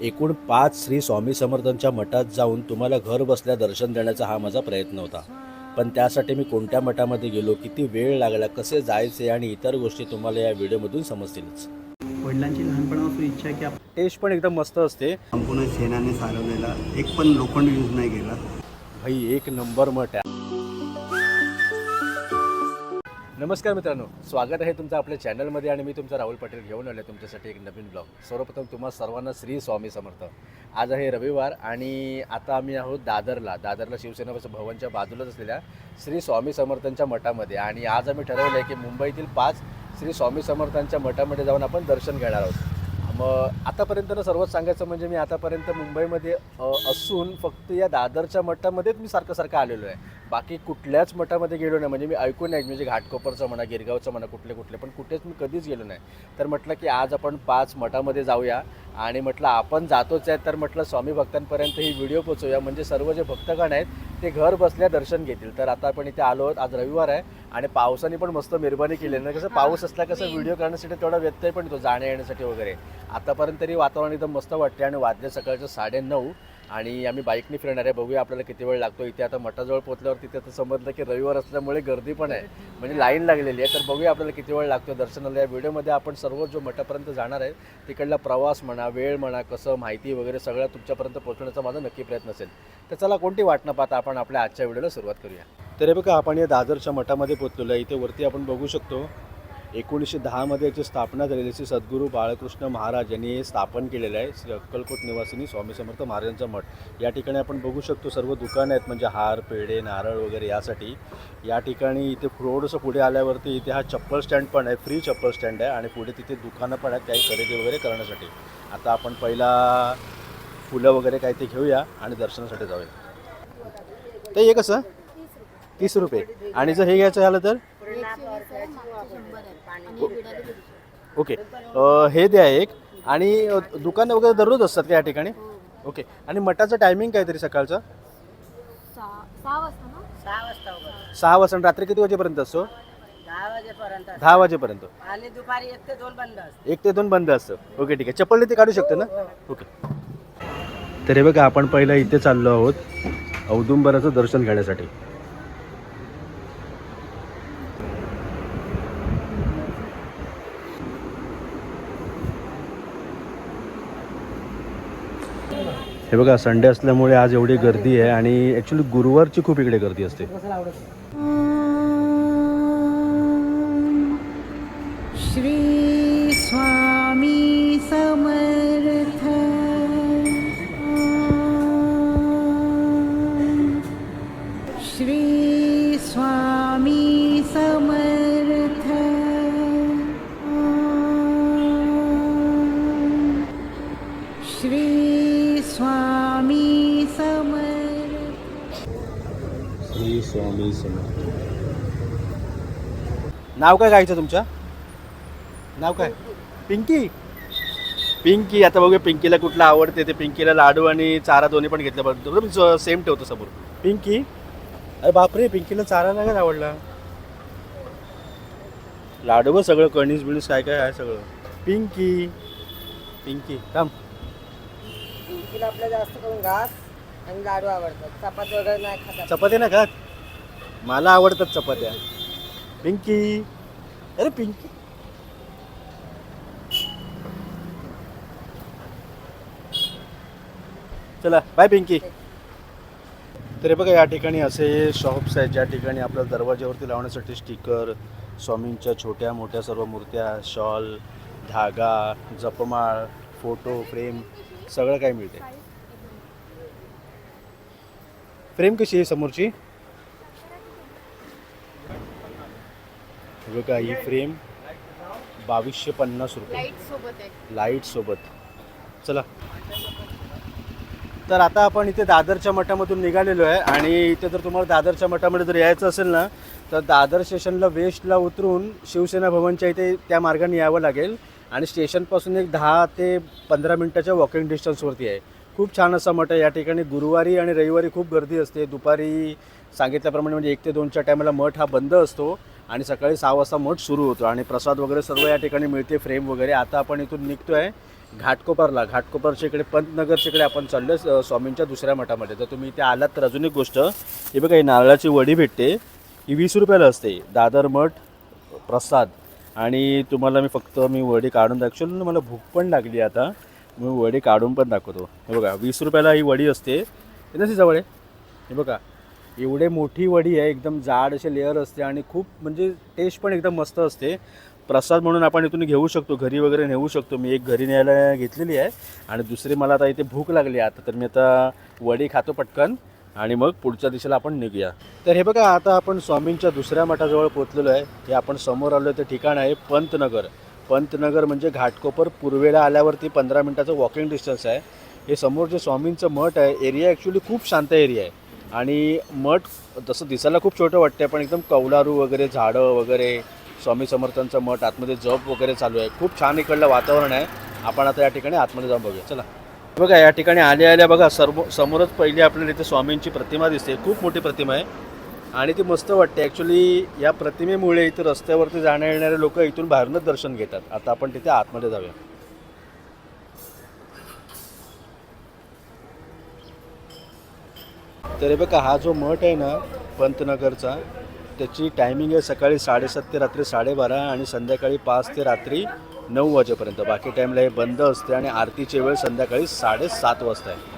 एकूण पाच श्री स्वामी समर्थांच्या मठात जाऊन तुम्हाला घर बसल्या दर्शन देण्याचा हा माझा प्रयत्न होता. पण त्यासाठी मी कोणत्या मठामध्ये गेलो किती वेळ लागला कसे जायचे आणि इतर गोष्टी तुम्हाला या व्हिडिओमधून समजतीलच. वडिलांची लहानपणापासून इच्छा आहे की आप- टेस्ट पण एकदम मस्त असते. संपूर्ण शेणाने सारवलेला एक पण लोखंड यूज नाही केला. भाई एक नंबर मठ आहे. नमस्कार मित्रांनो स्वागत आहे तुमचं आपल्या चॅनलमध्ये आणि मी तुमचा राहुल पाटील घेऊन आलो तुमच्यासाठी एक नवीन ब्लॉग. सर्वप्रथम तुम्हा सर्वांना श्री स्वामी समर्थ. आज आहे रविवार आणि आता आम्ही आहोत दादरला. दादरला शिवसेना भवनच्या बाजूलाच असलेल्या श्री स्वामी समर्थांच्या मठामध्ये आणि आज आम्ही ठरवलं आहे की मुंबईतील पाच श्री स्वामी समर्थांच्या मठामध्ये जाऊन आपण दर्शन घेणार आहोत. मग आतापर्यंत ना सर्वच सांगायचं म्हणजे मी आतापर्यंत मुंबईमध्ये असून फक्त या दादरच्या मठामध्येच मी सारखं सारखं आलेलो आहे. बाकी कुठल्याच मठामध्ये गेलो नाही. म्हणजे मी ऐकून नाही म्हणजे घाटकोपरचं म्हणा गिरगावचं म्हणा कुठले कुठले पण कुठेच मी कधीच गेलो नाही. तर म्हटलं की आज आपण पाच मठामध्ये जाऊया आणि म्हटलं आपण जातोच आहे तर म्हटलं स्वामी भक्तांपर्यंत ही व्हिडिओ पोचवूया. म्हणजे सर्व जे भक्तगण आहेत ते घर बसल्या दर्शन घेतील. तर आता आपण इथे आलो आहोत आज रविवार आहे आणि पावसाने पण मस्त मेहरबानी केली ना कसं पाऊस असला कसं व्हिडिओ करण्यासाठी तेवढा व्यत्यय पण येतो जाण्या येण्यासाठी वगैरे. आतापर्यंत तरी वातावरण एकदम मस्त वाटते आणि वाजले सकाळचं साडे नऊ आणि आम्ही बाईकने फिरणार आहे. बघूया आपल्याला किती वेळ लागतो. इथे आता मठाजवळ पोहोचल्यावर तिथे आता समजलं की रविवार असल्यामुळे गर्दी पण आहे. म्हणजे लाईन लागलेली आहे. तर बघूया आपल्याला किती वेळ लागतो दर्शनाला. या व्हिडिओमध्ये आपण सर्व जो मठापर्यंत जाणार आहे तिकडला प्रवास म्हणा वेळ म्हणा कसं माहिती वगैरे सगळं तुमच्यापर्यंत पोहोचण्याचा माझा नक्की प्रयत्न असेल. तर चला कोणती वाट न पाहता आपण आपल्या आजच्या व्हिडिओला सुरुवात करूया. तर हे बघा आपण या दादरच्या मठामध्ये पोहोचलेलो आहे. इथे वरती आपण बघू शकतो एकोणीसशे दहामध्ये याची स्थापना झालेली श्री सद्गुरू बाळकृष्ण महाराज यांनी हे स्थापन केलेलं आहे. श्री अक्कलकोट निवासिनी स्वामी समर्थ महाराजांचा मठ. या ठिकाणी आपण बघू शकतो सर्व दुकानं आहेत म्हणजे हार पेढे नारळ वगैरे यासाठी. या ठिकाणी इथे थोडंसं पुढे आल्यावरती इथे हा चप्पल स्टँड पण आहे फ्री चप्पल स्टँड आहे आणि पुढे तिथे दुकानं पण आहेत काही खरेदी वगैरे करण्यासाठी. आता आपण पहिला फुलं वगैरे काही ते घेऊया आणि दर्शनासाठी जाऊया. ते हे कसं? तीस रुपये. आणि जर हे घ्यायचं झालं तर? ओके. अ, हे द्या एक. आणि अ, दुकानं वगैरे दररोज असतात का या ठिकाणी? ओके. आणि मठाचं टायमिंग काय तरी सकाळचं? सहा सहा वाजता ना? सहा वाजता उघड. सहा वाजता आणि रात्री किती वाजेपर्यंत असतो? दहा वाजेपर्यंत दहा वाजेपर्यंत. आणि दुपारी एक ते दोन बंद असते. एक ते दोन बंद असतं. ओके ठीक आहे. चप्पल ते काढू शकतो ना? ओके. तर हे बघा आपण पहिलं इथे चाललो आहोत औदुंबराचं दर्शन घेण्यासाठी. हे बघा संडे असल्यामुळे आज एवढी गर्दी आहे आणि ॲक्च्युली गुरुवारची खूप इकडे गर्दी असते. श्री स्वामी समर्थ स्वामी समर्थ. नाव काय गायचं तुमच्या? नाव काय? पिंकी? पिंकी आता बघूया पिंकीला कुठला आवडते ते. पिंकीला लाडू आणि चारा दोन्ही पण घेतलं बरं. सेम ठेवतो समोर. पिंकी? अरे बापरे पिंकीला चारा नाही आवडला? लाडू बघ सगळं कणीस बिणीस काय काय आहे सगळं. पिंकी? पिंकी थांब. तिला आपल्या जास्त करून घास आणि लाडू आवडतात. चपाती वगैरे नाही खातात चपात्या ना खात? मला आवडतात चपात्या. पिंकी. अरे पिंकी. चला बाय पिंकी. तर हे बघा या ठिकाणी असे शॉप्स आहेत ज्या ठिकाणी आपल्या दरवाज्यावरती लावण्यासाठी स्टिकर स्वामींच्या छोट्या मोठ्या सर्व मूर्त्या शॉल धागा जपमाळ फोटो फ्रेम सगळं काही मिळते फ्रेम कशी आहे समोरची? हे बघा ही फ्रेम बावीसशे पन्नास रुपये. लाइट सोबत आहे. लाइट सोबत. चला. तर आता आपण इथे दादरच्या मठामधून निघालेलो आहे आणि इथे जर तुम्हाला दादरच्या मठामध्ये जर यायचं असेल ना तर दादर स्टेशनला वेस्टला उतरून शिवसेना भवनच्या इथे त्या मार्गाने यावं लागेल आणि स्टेशनपासून एक दहा ते पंधरा मिनटाच्या वॉकिंग डिस्टन्सवरती आहे. खूप छान असा मठ आहे. या ठिकाणी गुरुवारी आणि रविवारी खूप गर्दी असते. दुपारी सांगितल्याप्रमाणे म्हणजे एक ते दोनच्या टायमाला मठ हा बंद असतो. आणि सकाळी सहा वाजता मठ सुरू होतो आणि प्रसाद वगैरे सर्व या ठिकाणी मिळते फ्रेम वगैरे. आता आपण इथून निघतो आहे घाटकोपरला. घाटकोपरच्या इकडे पंतनगरच्या इकडे आपण चाललो आहे स्वामींच्या दुसऱ्या मठामध्ये. तर तुम्ही इथे आलात तर अजून एक गोष्ट हे बघा ही नारळाची वडी भेटते. ही वीस रुपयाला असते. दादर मठ प्रसाद. आणि तुम्हाला मी फक्त मी वडी काढून ॲक्च्युअली मला भूक पण लागली आता. मी वडी काढून पण दाखवतो. हे बघा वीस रुपयाला ही वडी असते. हे जवळ? आहे हे बघा एवढे मोठी वडी आहे एकदम जाड असे लेअर असते आणि खूप म्हणजे टेस्ट पण एकदम मस्त असते. प्रसाद म्हणून आपण इथून घेऊ शकतो घरी वगैरे नेऊ शकतो. मी एक घरी न्यायला घेतलेली आहे आणि दुसरी मला आता इथे भूक लागली आता तर मी आता वडी खातो पटकन आणि मग पुढच्या दिशेला आपण निघूया. तर हे बघा आता आपण स्वामींच्या दुसऱ्या मठाजवळ पोचलेलो आहे. हे आपण समोर आलो ते ठिकाण आहे पंतनगर. पंतनगर म्हणजे घाटकोपर पूर्वेला आल्यावरती पंधरा मिनटाचं वॉकिंग डिस्टन्स आहे. हे समोर जे स्वामींचं मठ आहे एरिया ॲक्च्युली खूप शांत एरिया आहे. आणि मठ तसं दिसायला खूप छोटं वाटतं पण एकदम कौलारू वगैरे झाडं वगैरे स्वामी समर्थांचं मठ आतमध्ये जप वगैरे चालू आहे. खूप छान इकडलं वातावरण आहे. आपण आता या ठिकाणी आतमध्ये जाऊन बघूया. चला. बघा या ठिकाणी आल्या आल्या बघा सर्व समोरच पहिली आपल्याला इथे स्वामींची प्रतिमा दिसते. खूप मोठी प्रतिमा आहे. आणि ती मस्त वाटते. ॲक्च्युली या प्रतिमेमुळे इथे रस्त्यावरती जाण्या येणारे लोक इथून बाहेरूनच दर्शन घेतात. आता आपण तिथे आतमध्ये जाऊया. तर हे बघा हा जो मठ आहे ना पंतनगरचा त्याची टायमिंग आहे सकाळी साडेसात ते रात्री साडेबारा आणि संध्याकाळी पाच ते रात्री नऊ वाजेपर्यंत. बाकी टाईमला हे बंद असते आणि आरतीची वेळ संध्याकाळी साडेसात वाजता आहे.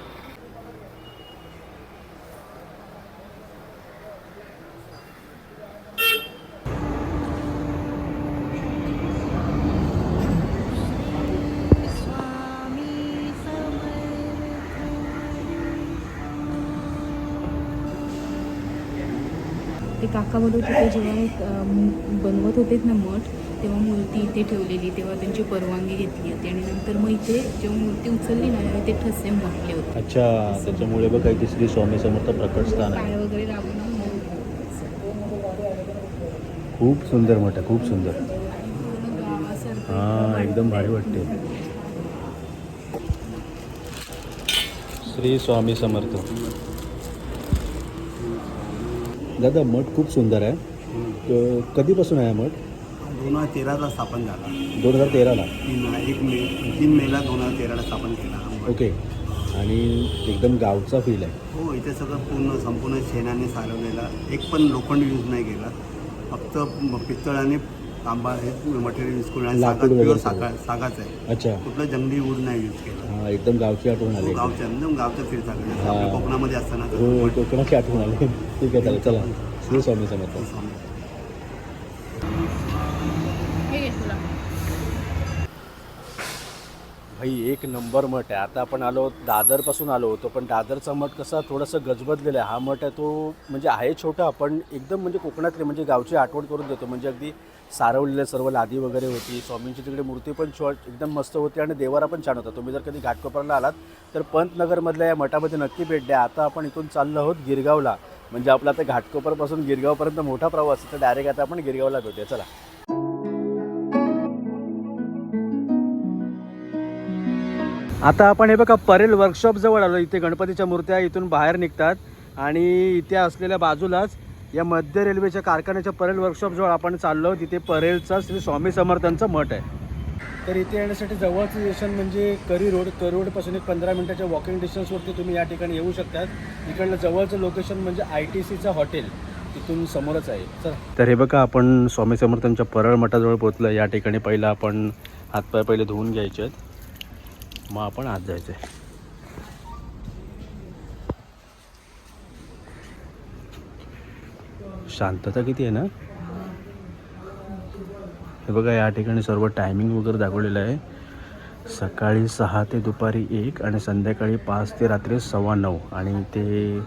काका बोलत होते जेव्हा बनवत होते ना मठ तेव्हा मूर्ती इथे ठेवलेली तेव्हा त्यांची परवानगी घेतली होती. आणि नंतर मग इथे जेव्हा मूर्ती उचलली ना ते ठसे म्हटले होते. अच्छा त्याच्यामुळे बघा इथे श्री स्वामी समर्थ प्रकट स्थान आहे. वगैरे खूप सुंदर मठ आहे खूप सुंदर. हां एकदम भारी वाटते. श्री स्वामी समर्थ. दादा मठ खूप सुंदर आहे. तर कधीपासून आहे हा मठ? दोन हजार तेराला स्थापन झाला. दोन हजार तेराला? तीन एक मे तीन मेला दोन हजार तेराला स्थापन केला. ओके. आणि एकदम गावचा फील आहे. हो इथे सगळं पूर्ण संपूर्ण शेणाने सारवलेला एक पण लोखंड यूज नाही केला. फक्त म- पितळ आणि तांबा हे मटेरियल यूज करून आणि लाकूड प्युअर. सागा सागाच आहे. अच्छा. कुठलं जंगली वूड नाही यूज केलं. हां एकदम गावची आठवण आली. गावच्या एकदम गावचं फील झालं जसं हा. आपल्या कोकणामध्ये असताना हो कोकणाची आठवण आली. ठीक आहे चालेल चला. श्री स्वामी समर्थ. हे घे तुला भाई एक नंबर मठ आहे. आता आपण आलो दादरपासून आलो होतो पण दादरचा मठ कसा थोडासा गजबजलेला आहे. हा मठ आहे तो म्हणजे आहे छोटा पण एकदम म्हणजे कोकणातले म्हणजे गावची आठवण करून देतो. म्हणजे अगदी सारवलेले सर्व लादी वगैरे होती. स्वामींची तिकडे मूर्ती पण शॉर्ट एकदम मस्त होती आणि देवारा पण छान होता. तुम्ही जर कधी घाटकोपरला आलात तर पंतनगरमधल्या या मठामध्ये नक्की भेट द्या. आता आपण इथून चाललो आहोत गिरगावला. म्हणजे आपला आता घाटकोपरपासून गिरगावपर्यंत मोठा प्रवास आहे, तर डायरेक्ट आता आपण गिरगावला भेटूया. चला. आता आपण हे बघा परेल वर्कशॉप जवळ आलो. इथे गणपतीच्या मूर्त्या इथून बाहेर निघतात. आणि इथे असलेल्या बाजूलाच या मध्य रेल्वेच्या कारखान्याच्या परेल वर्कशॉप जवळ आपण चाललो तिथे परेलचा श्री स्वामी समर्थांचं मठ आहे. तर इथे येण्यासाठी जवळचं स्टेशन म्हणजे करी रोड करोडपासून एक पंधरा मिनिटाच्या वॉकिंग डिस्टन्सवरती तुम्ही या ठिकाणी येऊ शकतात. इकडलं जवळचं लोकेशन म्हणजे आय टी सीचं हॉटेल तिथून समोरच आहे. तर हे बघा आपण स्वामी समर्थांच्या परळ मठाजवळ पोहोचलं या ठिकाणी पहिलं आपण हातपाय पहिले धुवून घ्यायचे आहेत मग आपण आत जायचं आहे शांतता किती आहे ना? हे बघा या ठिकाणी सर्व टायमिंग वगैरे दाखवलेलं आहे. सकाळी सहा ते दुपारी एक आणि संध्याकाळी पाच ते रात्री सव्वा नऊ. आणि ते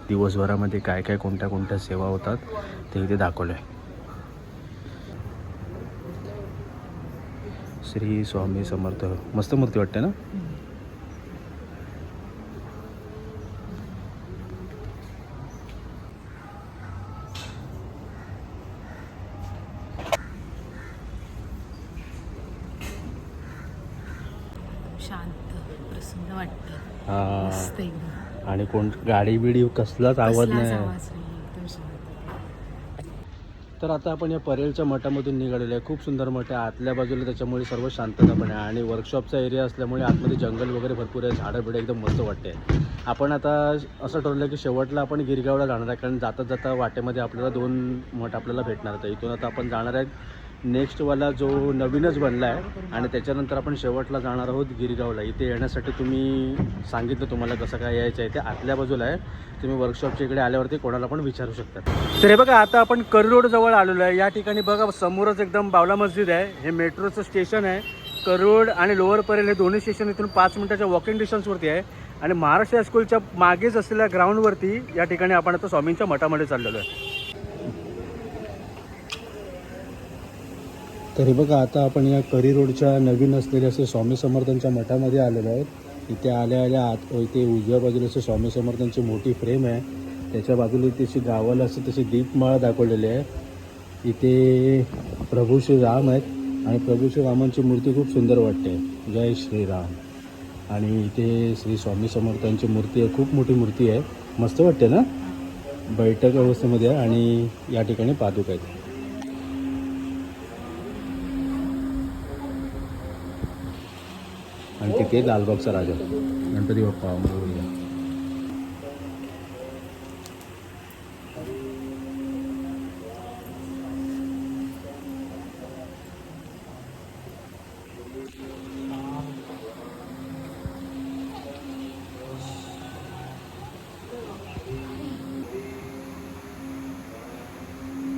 दिवसभरामध्ये काय काय कोणत्या कोणत्या सेवा होतात ते इथे दाखवलं आहे श्री स्वामी समर्थ. मस्त मूर्ती वाटते ना शांत प्रसन्न वाटतं हा. मस्त एकदम आणि कोण? गाडी बिडी कसलाच आवाज नाही. तर आता आपण या परेलच्या मठामधून निघालेलो आहे. खूप सुंदर मठ आहे. आतल्या बाजूला त्याच्यामुळे सर्व शांतता पण आहे. आणि वर्कशॉपचा एरिया असल्यामुळे आतमध्ये जंगल वगैरे भरपूर आहे. झाडं बिडं एकदम मस्त वाटते. आपण आता असं ठरवलं की शेवटला आपण गिरगावला जाणार आहे. कारण जाता जाता वाटेमध्ये आपल्याला दोन मठ आपल्याला भेटणार तर इथून आता आपण जाणार आहे नेक्स्टवाला जो नवीनच बनला आहे आणि त्याच्यानंतर आपण शेवटला जाणार आहोत गिरगावला. इथे येण्यासाठी तुम्ही सांगितलं तुम्हाला कसं काय यायचं आहे ते. आतल्या बाजूला आहे. तुम्ही वर्कशॉपच्या इकडे आल्यावरती कोणाला पण विचारू शकता. तर हे बघा आता आपण कर जवळ आलेलो आहे. या ठिकाणी बघा समोरच एकदम बावला मस्जिद आहे. हे मेट्रोचं स्टेशन आहे. करोड आणि लोअर परेल हे दोन्ही स्टेशन इथून पाच मिनिटाच्या वॉकिंग डिस्टन्सवरती आहे. आणि महाराष्ट्र हायस्कूलच्या मागेच असलेल्या ग्राउंडवरती या ठिकाणी आपण आता स्वामींच्या मठामध्ये चाललेलो आहे. तर हे बघा आता आपण या करी रोडच्या नवीन असलेल्या असे स्वामी समर्थांच्या मठामध्ये आलेलो आहोत. इथे आल्या आल्या आत इथे उजव्या बाजूला असे स्वामी समर्थांची मोठी फ्रेम आहे. त्याच्या बाजूला तशी गावाला असं तशी दीपमाळा दाखवलेली आहे. इथे प्रभू श्री राम आहेत आणि प्रभू श्री रामांची मूर्ती खूप सुंदर वाटते. जय श्रीराम आणि इथे श्री स्वामी समर्थांची मूर्ती आहे खूप मोठी मूर्ती आहे. मस्त वाटते ना? बैठक अवस्थेमध्ये आहे आणि या ठिकाणी पादुका आहेत. आणि तिथे लालबागचा राजा. गणपती बाप्पा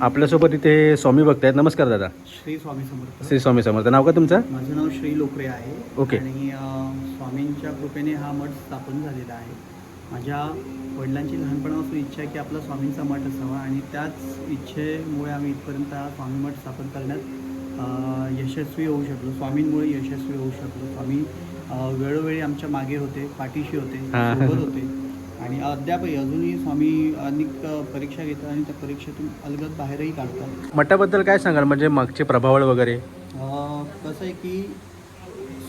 आपल्यासोबत इथे स्वामी भक्त आहेत. नमस्कार दादा. श्री स्वामी समर्थ. श्री स्वामी समर्थ. नाव का तुमचं? माझं नाव श्री लोकरे आहे. ओके. आणि स्वामींच्या कृपेने हा मठ स्थापन झालेला आहे. माझ्या वडिलांची लहानपणापासून इच्छा आहे की आपला स्वामींचा मठ असावा आणि त्याच इच्छेमुळे आम्ही इथपर्यंत हा स्वामी मठ स्थापन करण्यात यशस्वी होऊ शकलो. स्वामींमुळे यशस्वी होऊ शकलो. स्वामी वेळोवेळी आमच्या मागे होते पाठीशी होते. सोबत होते. आणि अद्यापही अजूनही स्वामी अनेक परीक्षा घेतात आणि त्या परीक्षेतून अलगद बाहेरही काढतात. मठाबद्दल काय सांगाल? म्हणजे मागचे प्रभावळ वगैरे? कसं आहे की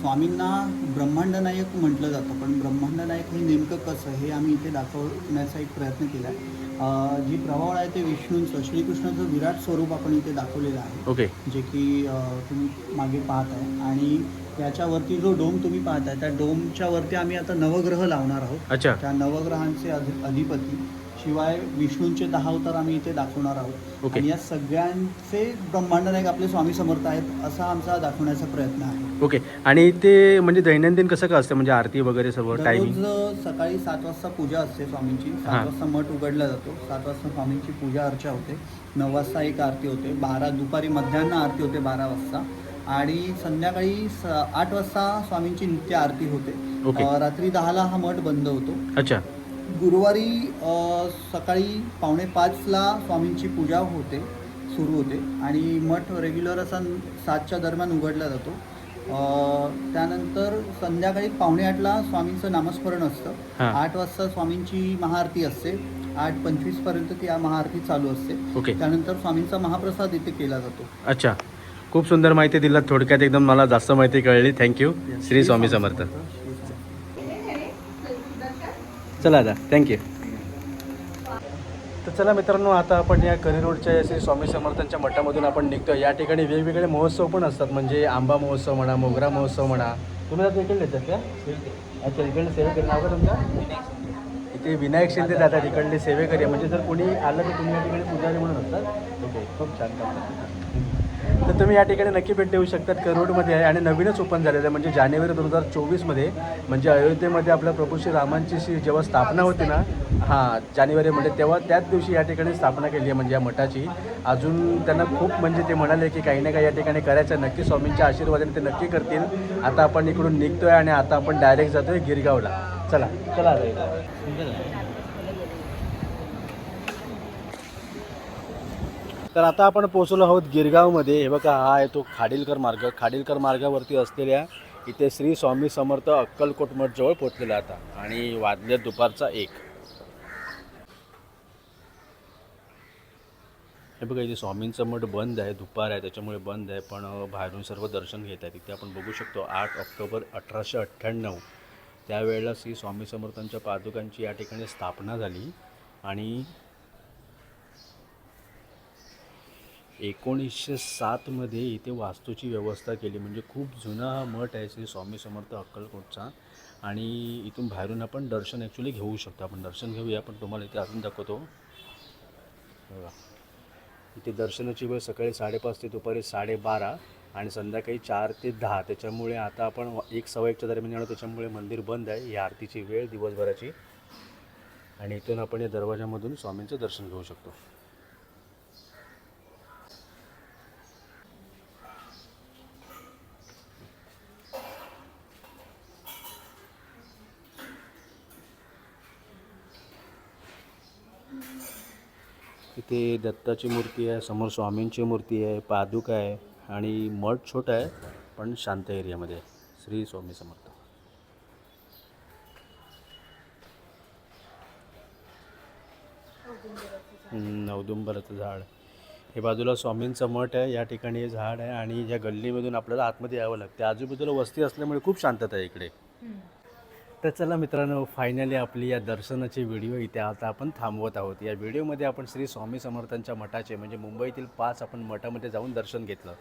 स्वामींना ब्रह्मांड नायक म्हटलं जातं पण ब्रह्मांड नायक हे नेमकं कसं हे आम्ही इथे दाखवण्याचा एक प्रयत्न केला आहे जी प्रभावळ आहे ते विष्णूंचं श्रीकृष्णाचं विराट स्वरूप आपण इथे दाखवलेलं आहे. ओके. जे की तुम्ही मागे पाहत आहे आणि त्याच्यावरती जो डोम तुम्ही पाहताय त्या डोमच्या वरती आम्ही आता नवग्रह लावणार आहोत. अच्छा. त्या नवग्रहांचे अधि अधिपती शिवाय विष्णूंचे दहा अवतार आम्ही इथे दाखवणार आहोत. आणि या सगळ्यांचे ब्रह्मांड नायक आपले स्वामी समर्थ आहेत असा आमचा दाखवण्याचा प्रयत्न आहे. ओके. आणि ते म्हणजे दैनंदिन कसं काय असतं? म्हणजे आरती वगैरे सर्व टायमिंग दररोज सकाळी सात वाजता पूजा असते स्वामींची. हां. सात वाजता मठ उघडला जातो. सात वाजता स्वामींची पूजा अर्चा होते. नऊ वाजता एक आरती होते. बारा दुपारी मध्यान्ह आरती होते बारा वाजता. आणि संध्याकाळी स आठ वाजता स्वामींची नित्य आरती होते. ओके. अ, रात्री दहाला हा मठ बंद होतो. अच्छा. गुरुवारी अ, सकाळी पावणे पाचला स्वामींची पूजा होते सुरू होते आणि मठ रेग्युलर असा सातच्या दरम्यान उघडला जातो. अ, त्यानंतर संध्याकाळी पावणे आठला स्वामींचं नामस्मरण असतं. हां. आठ वाजता स्वामींची महाआरती असते. आठ पंचवीसपर्यंत ती महाआरती चालू असते. ओके. त्यानंतर स्वामींचा महाप्रसाद इथे केला जातो. अच्छा. खूप सुंदर माहिती दिलात थोडक्यात एकदम मला जास्त माहिती कळली. Thank you Shri Swami Samarth. चला दादा थँक्यू तर चला मित्रांनो आता आपण या करी रोडच्या या श्री स्वामी समर्थांच्या मठामधून आपण निघतो या ठिकाणी वेगवेगळे महोत्सव पण असतात. म्हणजे आंबा महोत्सव म्हणा मोगरा महोत्सव म्हणा. तुम्ही आता इकडे येतात का? अच्छा इकडे सेवेकरी नाव का तुमचं? इथे विनायक शिंदे जातात. इकडले सेवेकरी. म्हणजे जर कोणी आलं तर तुम्ही या ठिकाणी पुजारी म्हणून असतात. ओके खूप छान. करतात तर तुम्ही या ठिकाणी नक्की भेट देऊ शकतात. करोडमध्ये आहे आणि नवीनच ओपन झालेलं आहे. म्हणजे जानेवारी दोन हजार चोवीसमध्ये म्हणजे अयोध्येमध्ये आपल्या प्रभू श्री रामांची श्री जेव्हा स्थापना होती ना हां जानेवारीमध्ये तेव्हा त्याच दिवशी या ठिकाणी स्थापना केली आहे म्हणजे या मठाची. अजून त्यांना खूप म्हणजे ते म्हणाले की काही ना काही या ठिकाणी करायचं नक्की स्वामींच्या आशीर्वादाने ते नक्की करतील. आता आपण इकडून निघतोय आणि आता आपण डायरेक्ट जातोय गिरगावला. चला. चला तर आता आपण पोहोचलो आहोत गिरगावमध्ये. हे बघा हा आहे तो खाडीलकर मार्ग. खाडीलकर मार्गावरती असलेल्या इथे श्री स्वामी समर्थ अक्कलकोट मठ जवळ पोहोचलेला आता. आणि वाजले दुपारचा एक. हे बघा इथे स्वामींचं मठ बंद आहे दुपार आहे त्याच्यामुळे बंद आहे पण बाहेरून सर्व दर्शन घेत आहेत. इथे आपण बघू शकतो आठ ऑक्टोबर अठराशे अठ्ठ्याण्णव. त्यावेळेला श्री स्वामी समर्थांच्या पादुकांची या ठिकाणी स्थापना झाली. आणि एकोणीसशे सातमध्ये इथे वास्तूची व्यवस्था केली. म्हणजे खूप जुना हा मठ आहे श्री स्वामी समर्थ अक्कलकोटचा. आणि इथून बाहेरून आपण दर्शन ॲक्च्युली घेऊ शकतो. आपण दर्शन घेऊया पण तुम्हाला इथे अजून दाखवतो. बघा. इथे दर्शनाची वेळ सकाळी साडेपाच ते दुपारी साडेबारा आणि संध्याकाळी चार ते दहा. त्याच्यामुळे आता आपण एक सव्वा एकच्या दरम्यान येणार त्याच्यामुळे मंदिर बंद आहे. या आरतीची वेळ दिवसभराची. आणि इथून आपण या दरवाजामधून स्वामींचं दर्शन घेऊ शकतो. इथे दत्ताची मूर्ती आहे समोर स्वामींची मूर्ती आहे पादुका आहे आणि मठ छोटा आहे पण शांत एरियामध्ये श्री स्वामी समर्थ. हम्म, झाड. हे बाजूला स्वामींचं मठ आहे या ठिकाणी हे झाड आहे आणि या गल्लीमधून आपल्याला आतमध्ये यावं लागतं. आजूबाजूला वस्ती असल्यामुळे खूप शांतता आहे इकडे. तर चला मित्रांनो फायनली आपली या दर्शनाची व्हिडिओ इथे आता आपण थांबवत आहोत. या व्हिडिओमध्ये आपण श्री स्वामी समर्थांच्या मठाचे म्हणजे मुंबईतील पाच आपण मठामध्ये जाऊन दर्शन घेतलं.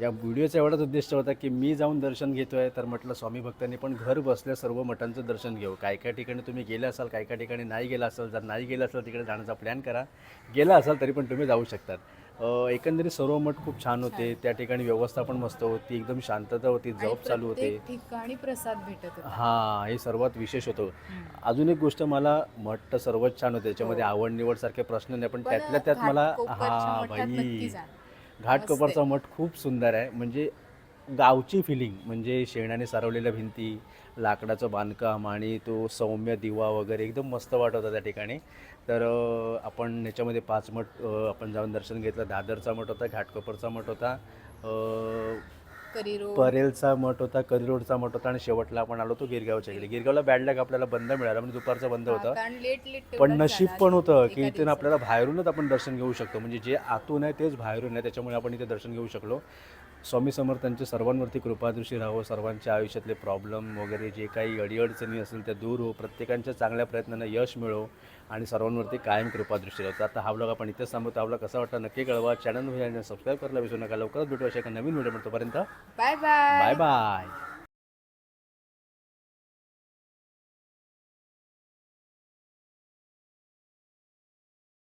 या व्हिडिओचा एवढाच उद्देश होता की मी जाऊन दर्शन घेतो आहे तर म्हटलं स्वामी भक्तांनी पण घर बसल्या सर्व मठांचं दर्शन घेऊ. काय काय ठिकाणी तुम्ही गेले असाल काय काय ठिकाणी नाही गेला असाल जर नाही गेला असाल तिकडे जाण्याचा प्लॅन करा. गेला असाल तरी पण तुम्ही जाऊ शकतात. एकंदरीत सर्व मठ खूप छान होते. त्या ठिकाणी व्यवस्था पण मस्त होती. एकदम शांतता होती. जॉब चालू होते. ठिकाणी प्रसाद भेटत हां हे सर्वात विशेष होतं. अजून एक गोष्ट मला मठ तर सर्वच छान होते. त्याच्यामध्ये आवड निवड सारखे प्रश्न नाही पण त्यातल्या त्यात मला हा बाई. घाटकोपरचा मठ खूप सुंदर आहे. म्हणजे गावची फिलिंग म्हणजे शेणाने सारवलेल्या भिंती लाकडाचं बांधकाम आणि तो सौम्य दिवा वगैरे एकदम मस्त वाटत होता त्या ठिकाणी. तर आपण याच्यामध्ये पाच मठ आपण जाऊन दर्शन घेतलं. दादरचा मठ होता घाटकोपरचा मठ होता परेलचा मठ होता करिरोडचा मठ होता आणि शेवटला आपण आलो तो गिरगावच्या इकडे. गिरगावला बॅड लॅक आपल्याला बंद मिळाला म्हणजे दुपारचं बंद होतं. पण नशीब पण होतं की इथून आपल्याला बाहेरूनच आपण दर्शन घेऊ शकतो. म्हणजे जे आतून आहे तेच बाहेरून आहे त्याच्यामुळे आपण इथे दर्शन घेऊ शकलो. स्वामी समर्थांच्या सर्वांवरती कृपादृष्टी राहावं सर्वांच्या आयुष्यातले प्रॉब्लेम वगैरे जे काही अडीअडचणी असेल त्या दूर हो प्रत्येकांच्या चांगल्या प्रयत्नांना यश मिळो आणि सर्वांवरती कायम कृपादृष्टी राहतो आता हा ब्लॉग आपण इथेच थांबवतो. आपला कसा वाटला नक्की कळवा. चॅनल सबस्क्राईब करायला विसरू नका. लवकरच भेटू अशा एका नवीन व्हिडिओ तोपर्यंत बाय बाय बाय बाय